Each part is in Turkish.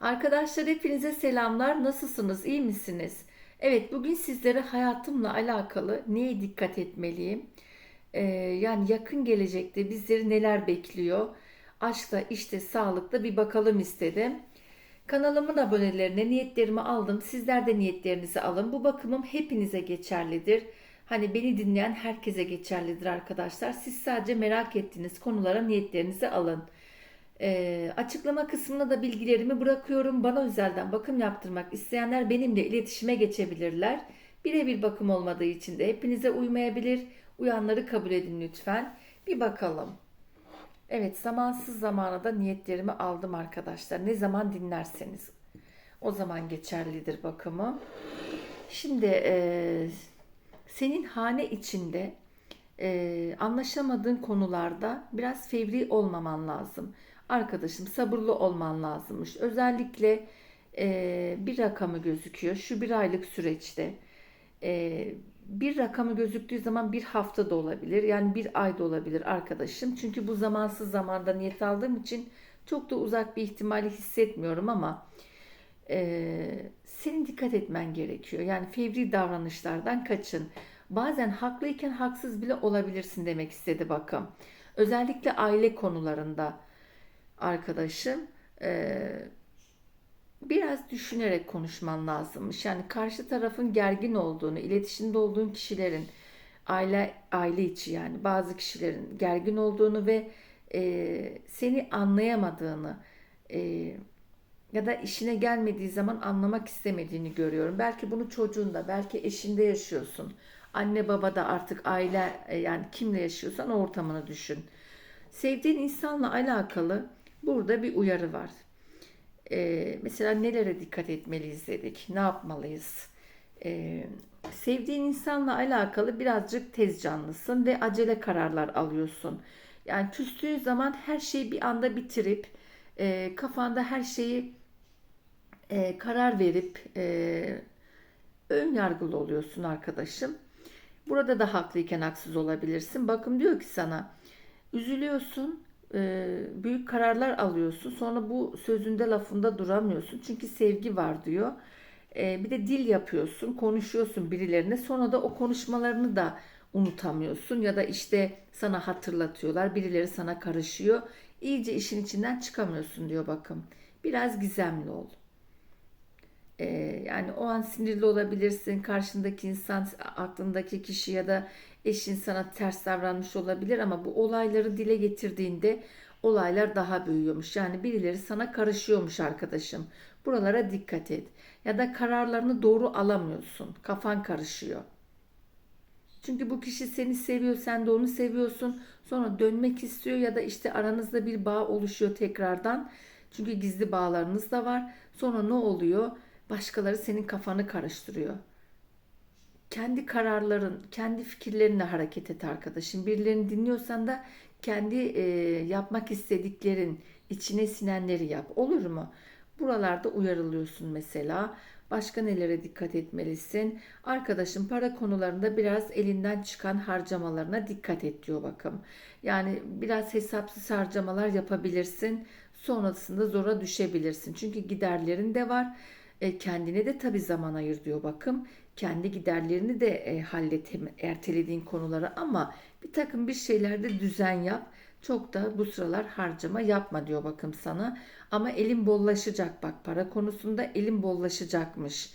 Arkadaşlar hepinize selamlar. Nasılsınız? İyi misiniz? Evet, bugün sizlere hayatımla alakalı neye dikkat etmeliyim? Ee, yani yakın gelecekte bizleri neler bekliyor? Aşkta, işte, sağlıkta bir bakalım istedim. Kanalımın abonelerine niyetlerimi aldım. Sizler de niyetlerinizi alın. Bu bakımım hepinize geçerlidir. Hani beni dinleyen herkese geçerlidir arkadaşlar. Siz sadece merak ettiğiniz konulara niyetlerinizi alın. Ee, açıklama kısmına da bilgilerimi bırakıyorum. Bana özelden bakım yaptırmak isteyenler benimle iletişime geçebilirler. Birebir bakım olmadığı için de hepinize uymayabilir. Uyanları kabul edin lütfen. Bir bakalım. Evet, zamansız zamana da niyetlerimi aldım arkadaşlar. Ne zaman dinlerseniz o zaman geçerlidir bakımı. Şimdi e, senin hane içinde e, anlaşamadığın konularda biraz fevri olmaman lazım. Arkadaşım sabırlı olman lazımmış. Özellikle e, bir rakamı gözüküyor şu bir aylık süreçte. E, bir rakamı gözüktüğü zaman bir hafta da olabilir. Yani bir ay da olabilir arkadaşım. Çünkü bu zamansız zamanda niyet aldığım için çok da uzak bir ihtimali hissetmiyorum ama e, senin dikkat etmen gerekiyor. Yani fevri davranışlardan kaçın. Bazen haklıyken haksız bile olabilirsin demek istedi bakın. Özellikle aile konularında arkadaşım e, biraz düşünerek konuşman lazımmış. Yani karşı tarafın gergin olduğunu, iletişimde olduğun kişilerin aile aile içi yani bazı kişilerin gergin olduğunu ve e, seni anlayamadığını e, ya da işine gelmediği zaman anlamak istemediğini görüyorum. Belki bunu çocuğunda, belki eşinde yaşıyorsun. Anne baba da artık aile e, yani kimle yaşıyorsan o ortamını düşün. Sevdiğin insanla alakalı burada bir uyarı var. Ee, mesela nelere dikkat etmeliyiz dedik, ne yapmalıyız? Ee, sevdiğin insanla alakalı birazcık tez canlısın ve acele kararlar alıyorsun. Yani küstüğün zaman her şeyi bir anda bitirip e, kafanda her şeyi e, karar verip e, ön yargılı oluyorsun arkadaşım. Burada da haklıyken haksız olabilirsin. Bakın diyor ki sana üzülüyorsun, büyük kararlar alıyorsun. Sonra bu sözünde lafında duramıyorsun. Çünkü sevgi var diyor. E, bir de dil yapıyorsun, konuşuyorsun birilerine. Sonra da o konuşmalarını da unutamıyorsun ya da işte sana hatırlatıyorlar. Birileri sana karışıyor. İyice işin içinden çıkamıyorsun diyor bakın. Biraz gizemli ol. Ee, yani o an sinirli olabilirsin. Karşındaki insan, aklındaki kişi ya da eşin sana ters davranmış olabilir ama bu olayları dile getirdiğinde olaylar daha büyüyormuş. Yani birileri sana karışıyormuş arkadaşım. Buralara dikkat et. Ya da kararlarını doğru alamıyorsun. Kafan karışıyor. Çünkü bu kişi seni seviyor, sen de onu seviyorsun. Sonra dönmek istiyor ya da işte aranızda bir bağ oluşuyor tekrardan. Çünkü gizli bağlarınız da var. Sonra ne oluyor? Başkaları senin kafanı karıştırıyor. Kendi kararların, kendi fikirlerinle hareket et arkadaşım. Birilerini dinliyorsan da kendi e, yapmak istediklerin, içine sinenleri yap. Olur mu? Buralarda uyarılıyorsun mesela. Başka nelere dikkat etmelisin? Arkadaşım para konularında biraz elinden çıkan harcamalarına dikkat et diyor bakım. Yani biraz hesapsız harcamalar yapabilirsin. Sonrasında zora düşebilirsin. Çünkü giderlerin de var. E, kendine de tabii zaman ayır diyor bakım. Kendi giderlerini de e, hallet ertelediğin konuları ama bir takım bir şeylerde düzen yap. Çok da bu sıralar harcama yapma diyor bakım sana. Ama elin bollaşacak bak para konusunda elin bollaşacakmış.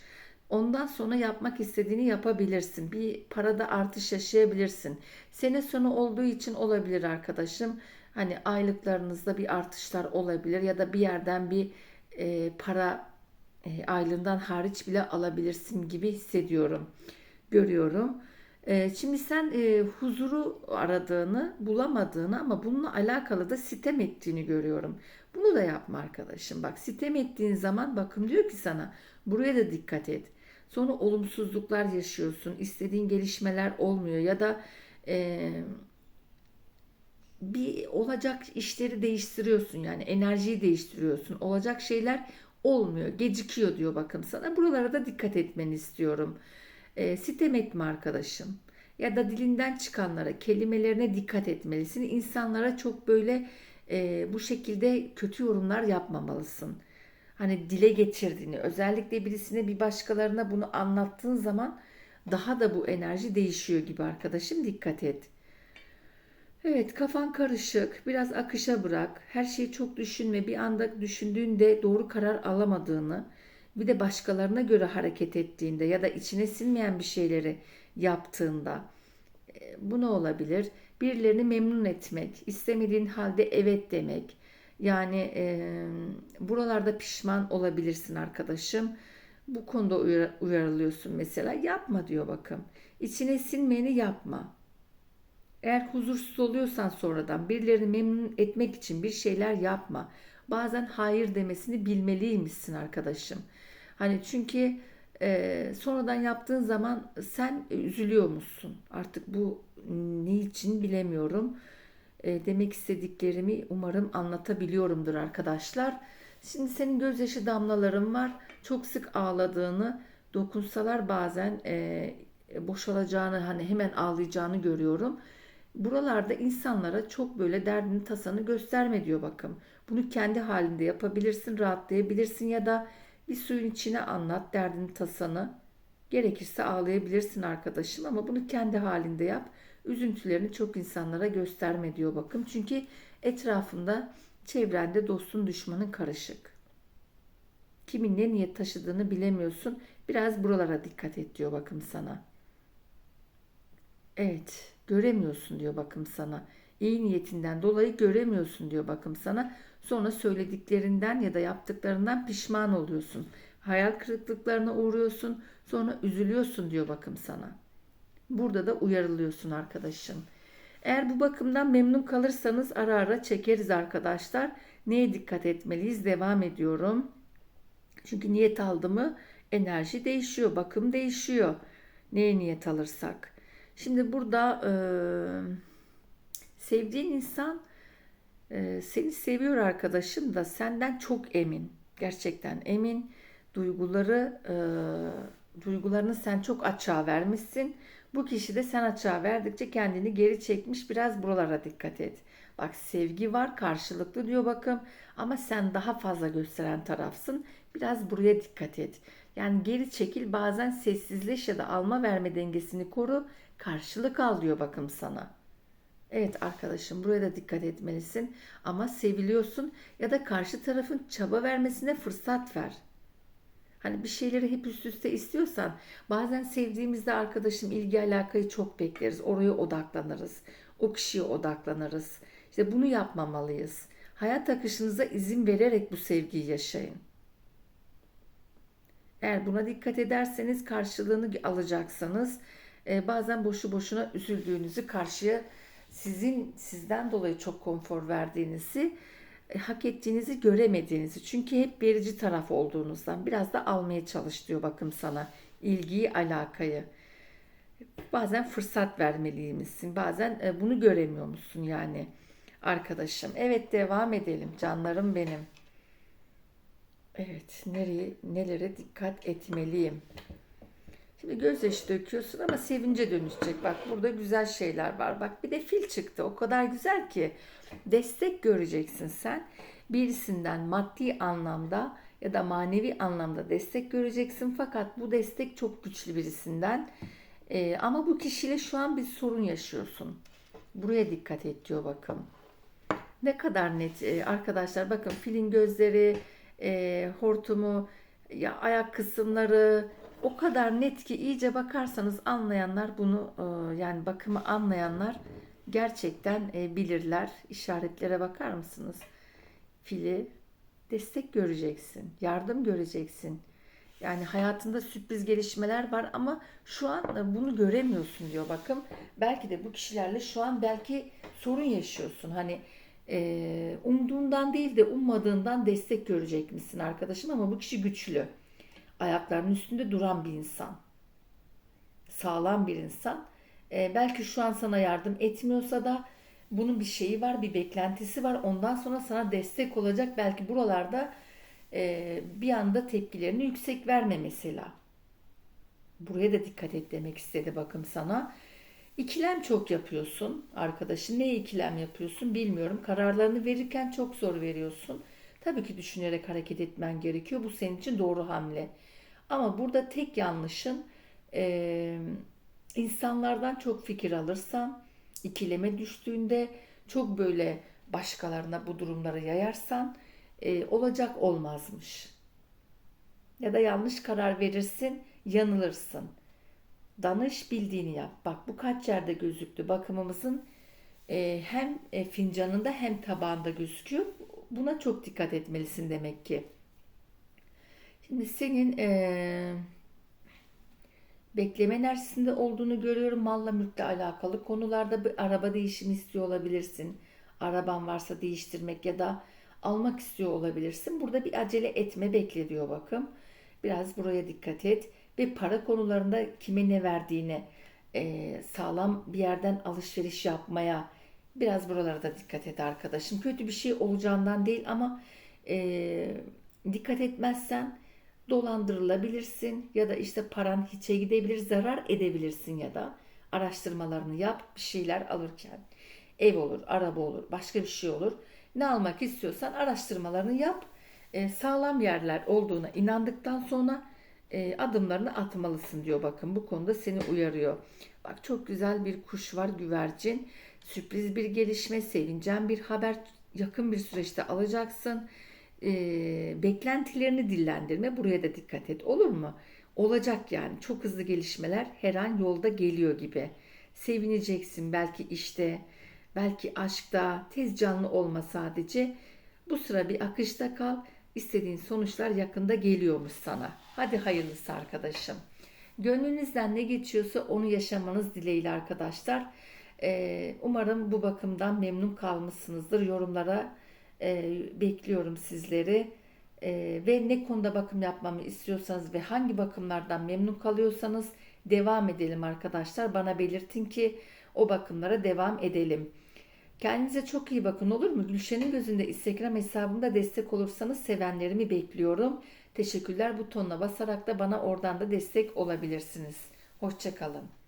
Ondan sonra yapmak istediğini yapabilirsin. Bir parada artış yaşayabilirsin. Sene sonu olduğu için olabilir arkadaşım. Hani aylıklarınızda bir artışlar olabilir ya da bir yerden bir e, para e, aylığından hariç bile alabilirsin gibi hissediyorum. Görüyorum. E, şimdi sen e, huzuru aradığını, bulamadığını ama bununla alakalı da sitem ettiğini görüyorum. Bunu da yapma arkadaşım. Bak sitem ettiğin zaman bakın diyor ki sana buraya da dikkat et. Sonra olumsuzluklar yaşıyorsun. istediğin gelişmeler olmuyor ya da e, bir olacak işleri değiştiriyorsun yani enerjiyi değiştiriyorsun. Olacak şeyler olmuyor, gecikiyor diyor bakın sana. Buralara da dikkat etmeni istiyorum. E, sitem etme arkadaşım. Ya da dilinden çıkanlara, kelimelerine dikkat etmelisin. İnsanlara çok böyle e, bu şekilde kötü yorumlar yapmamalısın. hani dile getirdiğini, özellikle birisine bir başkalarına bunu anlattığın zaman daha da bu enerji değişiyor gibi arkadaşım dikkat et. Evet kafan karışık biraz akışa bırak her şeyi çok düşünme bir anda düşündüğünde doğru karar alamadığını bir de başkalarına göre hareket ettiğinde ya da içine sinmeyen bir şeyleri yaptığında e, bu ne olabilir? Birilerini memnun etmek, istemediğin halde evet demek. Yani e, buralarda pişman olabilirsin arkadaşım. Bu konuda uyar, uyarılıyorsun mesela. Yapma diyor bakım. İçine sinmeyeni yapma. Eğer huzursuz oluyorsan sonradan birilerini memnun etmek için bir şeyler yapma. Bazen hayır demesini bilmeliymişsin arkadaşım. Hani çünkü e, sonradan yaptığın zaman sen üzülüyor musun? Artık bu ne için bilemiyorum. E, demek istediklerimi umarım anlatabiliyorumdur arkadaşlar. Şimdi senin gözyaşı damlaların var. Çok sık ağladığını, dokunsalar bazen e, boşalacağını, hani hemen ağlayacağını görüyorum. Buralarda insanlara çok böyle derdini tasanı gösterme diyor bakım. Bunu kendi halinde yapabilirsin, rahatlayabilirsin ya da bir suyun içine anlat derdini tasanı. Gerekirse ağlayabilirsin arkadaşım ama bunu kendi halinde yap. Üzüntülerini çok insanlara gösterme diyor bakım. Çünkü etrafında çevrende dostun düşmanın karışık. Kimin ne niyet taşıdığını bilemiyorsun. Biraz buralara dikkat et diyor bakım sana. Evet, göremiyorsun diyor bakım sana. İyi niyetinden dolayı göremiyorsun diyor bakım sana. Sonra söylediklerinden ya da yaptıklarından pişman oluyorsun. Hayal kırıklıklarına uğruyorsun. Sonra üzülüyorsun diyor bakım sana. Burada da uyarılıyorsun arkadaşım. Eğer bu bakımdan memnun kalırsanız ara ara çekeriz arkadaşlar. Neye dikkat etmeliyiz? Devam ediyorum. Çünkü niyet aldı mı enerji değişiyor, bakım değişiyor. Neye niyet alırsak. Şimdi burada e, sevdiğin insan e, seni seviyor arkadaşım da senden çok emin. Gerçekten emin. Duyguları e, duygularını sen çok açığa vermişsin. Bu kişi de sen açığa verdikçe kendini geri çekmiş. Biraz buralara dikkat et. Bak sevgi var karşılıklı diyor bakım ama sen daha fazla gösteren tarafsın. Biraz buraya dikkat et. Yani geri çekil bazen sessizleş ya da alma verme dengesini koru. Karşılık al diyor bakım sana. Evet arkadaşım buraya da dikkat etmelisin ama seviliyorsun ya da karşı tarafın çaba vermesine fırsat ver. Hani bir şeyleri hep üst üste istiyorsan bazen sevdiğimizde arkadaşım ilgi alakayı çok bekleriz. Oraya odaklanırız. O kişiye odaklanırız. İşte bunu yapmamalıyız. Hayat akışınıza izin vererek bu sevgiyi yaşayın. Eğer buna dikkat ederseniz karşılığını alacaksınız. Ee, bazen boşu boşuna üzüldüğünüzü karşıya sizin sizden dolayı çok konfor verdiğinizi e, hak ettiğinizi göremediğinizi çünkü hep verici taraf olduğunuzdan biraz da almaya çalış diyor bakım sana ilgiyi alakayı. Bazen fırsat vermeliymişsin bazen e, bunu göremiyor musun yani arkadaşım? Evet devam edelim canlarım benim. Evet nereye nelere dikkat etmeliyim Şimdi gözyaşı döküyorsun ama sevince dönüşecek. Bak burada güzel şeyler var. Bak bir de fil çıktı. O kadar güzel ki destek göreceksin sen. Birisinden maddi anlamda ya da manevi anlamda destek göreceksin. Fakat bu destek çok güçlü birisinden. Ee, ama bu kişiyle şu an bir sorun yaşıyorsun. Buraya dikkat et diyor bakın. Ne kadar net ee, arkadaşlar bakın filin gözleri, e, hortumu, ya ayak kısımları, o kadar net ki iyice bakarsanız anlayanlar bunu e, yani bakımı anlayanlar gerçekten e, bilirler. İşaretlere bakar mısınız? Fili destek göreceksin, yardım göreceksin. Yani hayatında sürpriz gelişmeler var ama şu an e, bunu göremiyorsun diyor bakım. Belki de bu kişilerle şu an belki sorun yaşıyorsun. Hani e, umduğundan değil de ummadığından destek görecek misin arkadaşım ama bu kişi güçlü ayaklarının üstünde duran bir insan. Sağlam bir insan. E, belki şu an sana yardım etmiyorsa da bunun bir şeyi var, bir beklentisi var. Ondan sonra sana destek olacak. Belki buralarda e, bir anda tepkilerini yüksek verme mesela. Buraya da dikkat et demek istedi bakım sana. İkilem çok yapıyorsun arkadaşın. Ne ikilem yapıyorsun bilmiyorum. Kararlarını verirken çok zor veriyorsun. Tabii ki düşünerek hareket etmen gerekiyor. Bu senin için doğru hamle. Ama burada tek yanlışın e, insanlardan çok fikir alırsan, ikileme düştüğünde çok böyle başkalarına bu durumları yayarsan e, olacak olmazmış. Ya da yanlış karar verirsin, yanılırsın. Danış bildiğini yap. Bak bu kaç yerde gözüktü. Bakımımızın e, hem fincanında hem tabağında gözüküyor. Buna çok dikkat etmelisin demek ki. Şimdi senin e, bekleme enerjisinde olduğunu görüyorum. Malla mülkle alakalı konularda bir araba değişimi istiyor olabilirsin. Araban varsa değiştirmek ya da almak istiyor olabilirsin. Burada bir acele etme bekle diyor bakım. Biraz buraya dikkat et ve para konularında kime ne verdiğine e, sağlam bir yerden alışveriş yapmaya biraz buralara da dikkat et arkadaşım. Kötü bir şey olacağından değil ama e, dikkat etmezsen dolandırılabilirsin ya da işte paran hiçe gidebilir, zarar edebilirsin ya da araştırmalarını yap bir şeyler alırken. Ev olur, araba olur, başka bir şey olur. Ne almak istiyorsan araştırmalarını yap. E, sağlam yerler olduğuna inandıktan sonra e, adımlarını atmalısın diyor bakın. Bu konuda seni uyarıyor. Bak çok güzel bir kuş var güvercin. Sürpriz bir gelişme, sevincen bir haber yakın bir süreçte alacaksın. E, beklentilerini dillendirme. Buraya da dikkat et. Olur mu? Olacak yani. Çok hızlı gelişmeler her an yolda geliyor gibi. Sevineceksin belki işte, belki aşkta, tez canlı olma sadece. Bu sıra bir akışta kal. İstediğin sonuçlar yakında geliyormuş sana. Hadi hayırlısı arkadaşım. Gönlünüzden ne geçiyorsa onu yaşamanız dileğiyle arkadaşlar. Ee, umarım bu bakımdan memnun kalmışsınızdır. Yorumlara e, bekliyorum sizleri. Ee, ve ne konuda bakım yapmamı istiyorsanız ve hangi bakımlardan memnun kalıyorsanız devam edelim arkadaşlar. Bana belirtin ki o bakımlara devam edelim. Kendinize çok iyi bakın olur mu? Gülşen'in gözünde Instagram hesabımda destek olursanız sevenlerimi bekliyorum. Teşekkürler butonuna basarak da bana oradan da destek olabilirsiniz. Hoşçakalın.